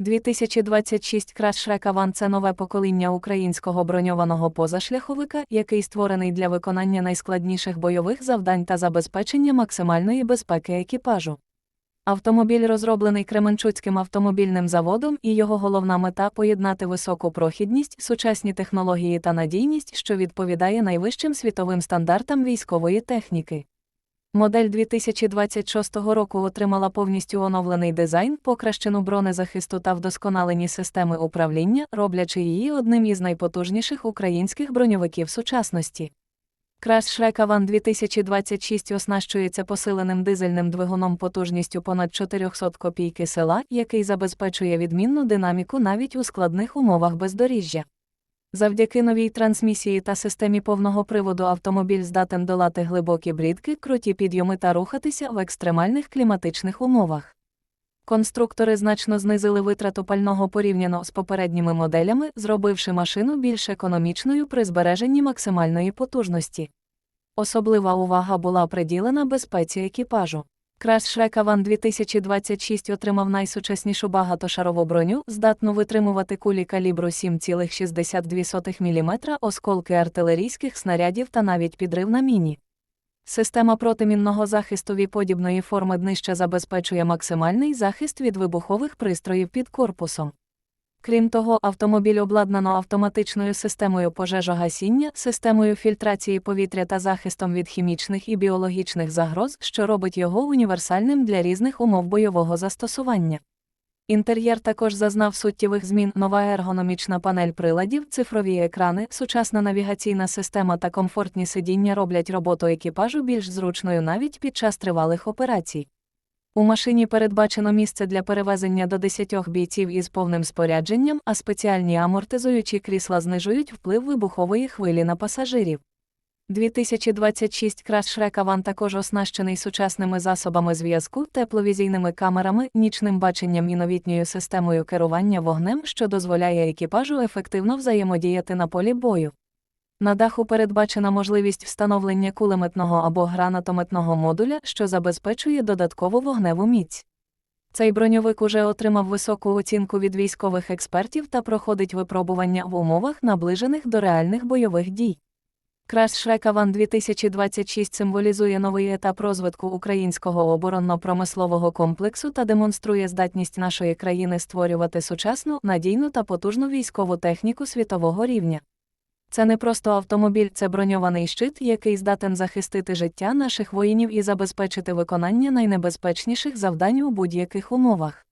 2026 Краш Ван це нове покоління українського броньованого позашляховика, який створений для виконання найскладніших бойових завдань та забезпечення максимальної безпеки екіпажу. Автомобіль розроблений Кременчуцьким автомобільним заводом, і його головна мета поєднати високу прохідність, сучасні технології та надійність, що відповідає найвищим світовим стандартам військової техніки. Модель 2026 року отримала повністю оновлений дизайн, покращену бронезахисту та вдосконалені системи управління, роблячи її одним із найпотужніших українських броньовиків сучасності. Крас Ван 2026 оснащується посиленим дизельним двигуном потужністю понад 400 копійки села, який забезпечує відмінну динаміку навіть у складних умовах бездоріжжя. Завдяки новій трансмісії та системі повного приводу автомобіль здатен долати глибокі брідки, круті підйоми та рухатися в екстремальних кліматичних умовах. Конструктори значно знизили витрату пального порівняно з попередніми моделями, зробивши машину більш економічною при збереженні максимальної потужності. Особлива увага була приділена безпеці екіпажу. Краш Шрекаван 2026 отримав найсучаснішу багатошарову броню, здатну витримувати кулі калібру 7,62 мм, осколки артилерійських снарядів та навіть підрив на міні. Система протимінного захисту віподібної форми днища забезпечує максимальний захист від вибухових пристроїв під корпусом. Крім того, автомобіль обладнано автоматичною системою пожежогасіння, системою фільтрації повітря та захистом від хімічних і біологічних загроз, що робить його універсальним для різних умов бойового застосування. Інтер'єр також зазнав суттєвих змін, нова ергономічна панель приладів, цифрові екрани, сучасна навігаційна система та комфортні сидіння роблять роботу екіпажу більш зручною навіть під час тривалих операцій. У машині передбачено місце для перевезення до 10 бійців із повним спорядженням, а спеціальні амортизуючі крісла знижують вплив вибухової хвилі на пасажирів. 2026 Краш Шрека також оснащений сучасними засобами зв'язку, тепловізійними камерами, нічним баченням і новітньою системою керування вогнем, що дозволяє екіпажу ефективно взаємодіяти на полі бою. На даху передбачена можливість встановлення кулеметного або гранатометного модуля, що забезпечує додаткову вогневу міць. Цей броньовик уже отримав високу оцінку від військових експертів та проходить випробування в умовах, наближених до реальних бойових дій. Краш Шрека Ван 2026 символізує новий етап розвитку українського оборонно-промислового комплексу та демонструє здатність нашої країни створювати сучасну, надійну та потужну військову техніку світового рівня. Це не просто автомобіль, це броньований щит, який здатен захистити життя наших воїнів і забезпечити виконання найнебезпечніших завдань у будь-яких умовах.